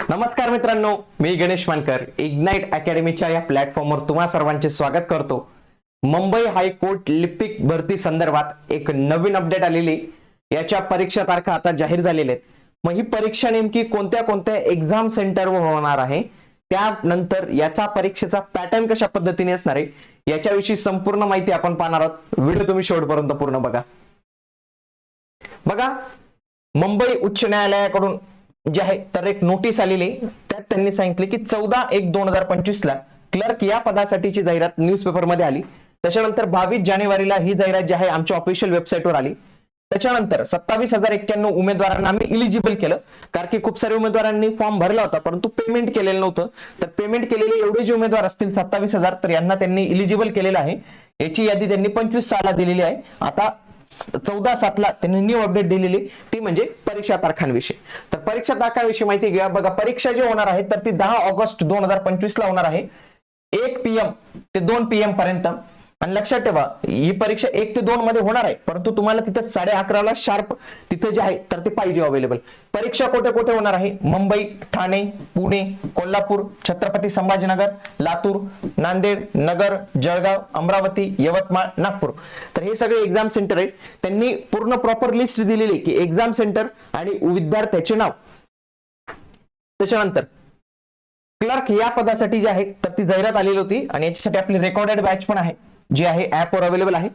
नमस्कार मित्रांनो मी गणेश मानकर इग्नाइट अकॅडमीच्या या प्लॅटफॉर्मवर तुम्हा सर्वांचे स्वागत करतो. मुंबई हायकोर्ट लिपिक भरती संदर्भात एक नवीन अपडेट आलेली. याच्या परीक्षा तारखा आता जाहीर झालेल्या आहेत. मग ही परीक्षा नेमकी कोणत्या कोणत्या एक्झाम सेंटरवर होणार आहे? त्यानंतर याचा परीक्षेचा पॅटर्न कशा पद्धतीने असणार आहे? याच्याविषयी संपूर्ण माहिती आपण पाहणार आहोत. व्हिडिओ तुम्ही शेवटपर्यंत पूर्ण बघा. बघा मुंबई उच्च न्यायालयाकडून जे आहे तर एक नोटीस आलेली त्यात त्यांनी सांगितले की चौदा एक दोन हजार पंचवीस ला क्लर्क या पदासाठीची जाहिरात न्यूजपेपरमध्ये आली. त्याच्यानंतर बावीस जानेवारीला ही जाहिरात जी आहे आमच्या ऑफिशियल वेबसाईटवर आली. त्याच्यानंतर सत्तावीस हजार एक्क्याण्णव उमेदवारांना आम्ही इलिजिबल केलं. कारण की खूप सारे उमेदवारांनी फॉर्म भरला होता परंतु पेमेंट केलेलं नव्हतं. तर पेमेंट केलेले एवढे जे उमेदवार असतील सत्तावीस हजार तर यांना त्यांनी इलिजिबल केलेलं आहे. याची यादी त्यांनी पंचवीस साला दिलेली आहे. आता चौदा सातला त्यांनी न्यू अपडेट दिलेली ती म्हणजे परीक्षा तारखांविषयी. तर परीक्षा तारखांविषयी माहिती घ्या बघा परीक्षा जी होणार आहे तर ती दहा ऑगस्ट दोन हजार पंचवीस ला होणार आहे. एक पीएम ते दोन पीएम पर्यंत. आणि लक्षात ठेवा ही परीक्षा एक ते दोन मध्ये होणार आहे परंतु तुम्हाला तिथं साडे अकराला शार्प तिथे जे आहे तर ते पाहिजे अवेलेबल परीक्षा कुठे कुठे होणार आहे? मुंबई ठाणे पुणे कोल्हापूर छत्रपती संभाजीनगर लातूर नांदेड नगर जळगाव अमरावती यवतमाळ नागपूर. तर हे सगळे एक्झाम सेंटर आहेत. त्यांनी पूर्ण प्रॉपर लिस्ट दिलेली आहे की एक्झाम सेंटर आणि विद्यार्थ्याचे नाव. त्याच्यानंतर क्लर्क या पदासाठी जे आहे तर ती जाहिरात आलेली होती आणि याच्यासाठी आपली रेकॉर्डेड बॅच पण आहे. जे आहे ऍपवर अवेलेबल आहे.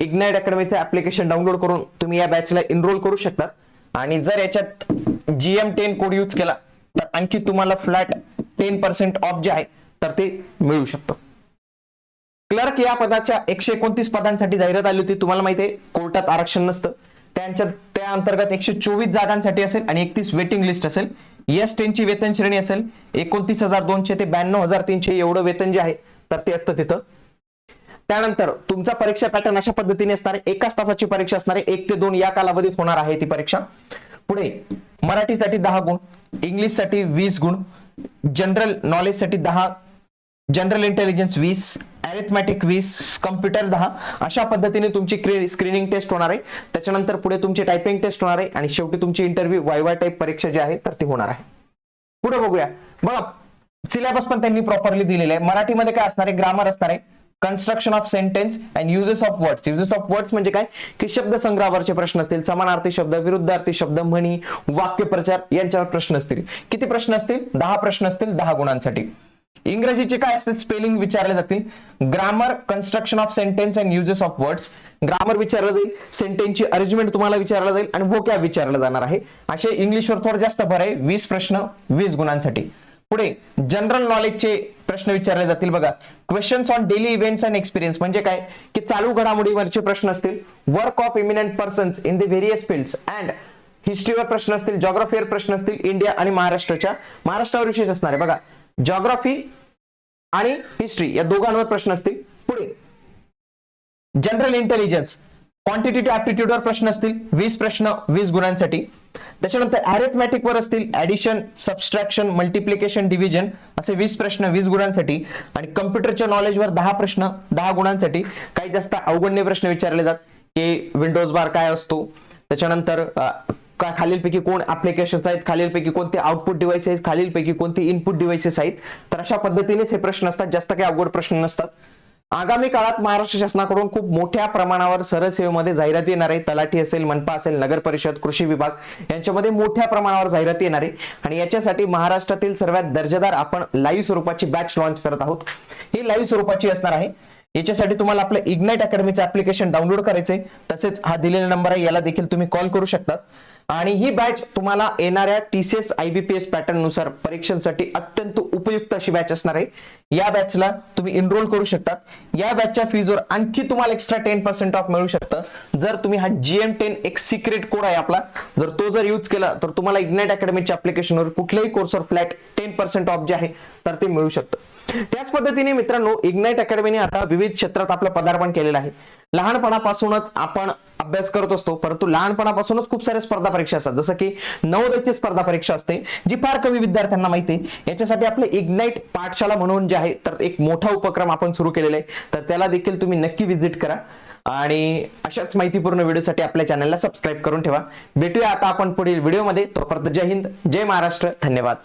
इग्नाइट अकॅडमीचं ऍप्लिकेशन डाउनलोड करून तुम्ही या बॅचला एनरोल करू शकता. आणि जर याच्यात जीएम टेन कोड यूज केला तर आणखी तुम्हाला फ्लॅट टेन पर्सेंट ऑफ जे आहे तर ते मिळू शकतं. क्लर्क या पदाच्या एकशे एकोणतीस पदांसाठी जाहिरात आली होती. तुम्हाला माहिती आहे कोर्टात आरक्षण नसतं. त्यांच्या त्या अंतर्गत एकशे चोवीस जागांसाठी असेल आणि एकतीस वेटिंग लिस्ट असेल. एस टेनची वेतन श्रेणी असेल. एकोणतीस हजार दोनशे ते ब्याण्णव हजार तीनशे एवढं वेतन जे आहे तर ते असतं तिथं. त्यानंतर तुमचा परीक्षा पॅटर्न अशा पद्धतीने असणार एकाच तासाची परीक्षा असणार आहे एक ते दोन या कालावधीत होणार आहे ती परीक्षा. पुढे मराठीसाठी दहा गुण इंग्लिशसाठी वीस गुण जनरल नॉलेजसाठी दहा जनरल इंटेलिजन्स वीस अरेथमॅटिक वीस कम्प्युटर दहा. अशा पद्धतीने तुमची स्क्रीनिंग टेस्ट होणार आहे. त्याच्यानंतर पुढे तुमची टायपिंग टेस्ट होणार आहे. आणि शेवटी तुमची इंटरव्ह्यू वायवा टाईप परीक्षा जी आहे तर ती होणार आहे. पुढे बघूया. बघा सिलेबस पण त्यांनी प्रॉपरली दिलेला आहे. मराठीमध्ये काय असणार आहे? ग्रामर असणार आहे. Construction of sentence and uses of words uses of words म्हणजे काय? की शब्द संग्रहावरचे प्रश्न असतील समानार्थी शब्द विरुद्धार्थी शब्द म्हणी वाक्यप्रचार यांच्यावर प्रश्न असतील. किती प्रश्न असतील? दहा प्रश्न असतील दहा गुणांसाठी. इंग्रजीचे काय असते स्पेलिंग विचारले जातील. Grammar construction of sentence and uses of words grammar विचारलं जाईल सेंटेन्सची अरेंजमेंट तुम्हाला विचारलं जाईल आणि वोकॅब विचारलं जाणार आहे. असे इंग्लिशवर थोडं जास्त भर आहे. वीस प्रश्न वीस गुणांसाठी. पुढे जनरल नॉलेजचे प्रश्न विचारले जातील बघा. Questions on daily events and experience म्हणजे काय? की चालू घडामोडीवरचे प्रश्न असतील work of eminent persons in the various fields and हिस्ट्रीवर प्रश्न असतील जॉग्राफीवर प्रश्न असतील इंडिया आणि महाराष्ट्राच्या महाराष्ट्रावर विशेष असणार आहे बघा. जॉग्राफी आणि हिस्ट्री या दोघांवर प्रश्न असतील. पुढे जनरल इंटेलिजन्स क्वांटिटेटिव्ह ऍप्टिट्यूडवर प्रश्न असतील वीस प्रश्न वीस गुणांसाठी. त्याच्यानंतर अरेथमॅटिक वर असतील ऍडिशन सबस्ट्रॅक्शन मल्टिप्लिकेशन डिव्हिजन असे वीस प्रश्न वीस गुणांसाठी आणि कम्प्युटरच्या नॉलेजवर दहा प्रश्न दहा गुणांसाठी काही जास्त अवगण्य प्रश्न विचारले जातात. की विंडोज बार काय असतो? त्याच्यानंतर का खालीलपैकी कोण ऍप्लिकेशन्स आहेत? खालीलपैकी कोणते आउटपुट डिव्हाइस आहेत? खालीलपैकी कोणते इनपुट डिव्हाइसेस आहेत? तर अशा पद्धतीनेच हे प्रश्न असतात. जास्त काही अवघड प्रश्न नसतात. आगामी काळात महाराष्ट्र शासनाकडून खूप मोठ्या प्रमाणावर सरसेवेमध्ये जाहिराती येणार आहे. तलाठी असेल मनपा असेल नगर परिषद कृषी विभाग यांच्यामध्ये मोठ्या प्रमाणावर जाहिराती येणार आहे. आणि याच्यासाठी महाराष्ट्रातील सर्वात दर्जेदार आपण लाईव्ह स्वरूपाची बॅच लॉन्च करत आहोत. ही लाईव्ह स्वरूपाची असणार आहे. याच्यासाठी तुम्हाला आपलं इग्नाइट अकॅडमीचं ऍप्लिकेशन डाउनलोड करायचंय. तसेच हा दिलेला नंबर आहे याला देखील तुम्ही कॉल करू शकता. आणि ही बॅच तुम्हाला येणाऱ्या टीसीएस आयबीपीएस पॅटर्ननुसार परीक्षांसाठी अत्यंत उपयुक्त अशी बॅच असणार आहे. या बॅचला तुम्ही एनरोल करू शकतात. या बॅचच्या फीजवर आणखी तुम्हाला एक्स्ट्रा टेन पर्सेंट ऑफ मिळू शकतं. जर तुम्ही हा जीएम टेन एक सिक्रेट कोड आहे आपला जर तो जर यूज केला तर तुम्हाला इग्नाइट अकॅडमीच्या अप्लिकेशनवर कुठल्याही कोर्सवर फ्लॅट टेन पर्सेंट ऑफ जे आहे तर ते मिळू शकतं. त्याच पद्धतीने मित्रांनो इग्नाइट अकॅडमीने आता विविध क्षेत्रात आपलं पदार्पण केलेलं आहे. लहानपणापासूनच आपण अभ्यास करत असतो परंतु लहानपणापासूनच खूप साऱ्या स्पर्धा परीक्षा असतात. जसं की नवोदयची स्पर्धा परीक्षा असते जी फार कमी विद्यार्थ्यांना माहिती आहे. याच्यासाठी आपले इग्नाइट पाठशाला म्हणून जे आहे तर एक मोठा उपक्रम आपण सुरू केलेला आहे. तर त्याला देखील तुम्ही नक्की व्हिजिट करा. आणि अशाच माहितीपूर्ण व्हिडिओसाठी आपल्या चॅनलला सबस्क्राईब करून ठेवा. भेटूया आता आपण पुढील व्हिडिओमध्ये. तोपर्यंत जय हिंद जय महाराष्ट्र. धन्यवाद.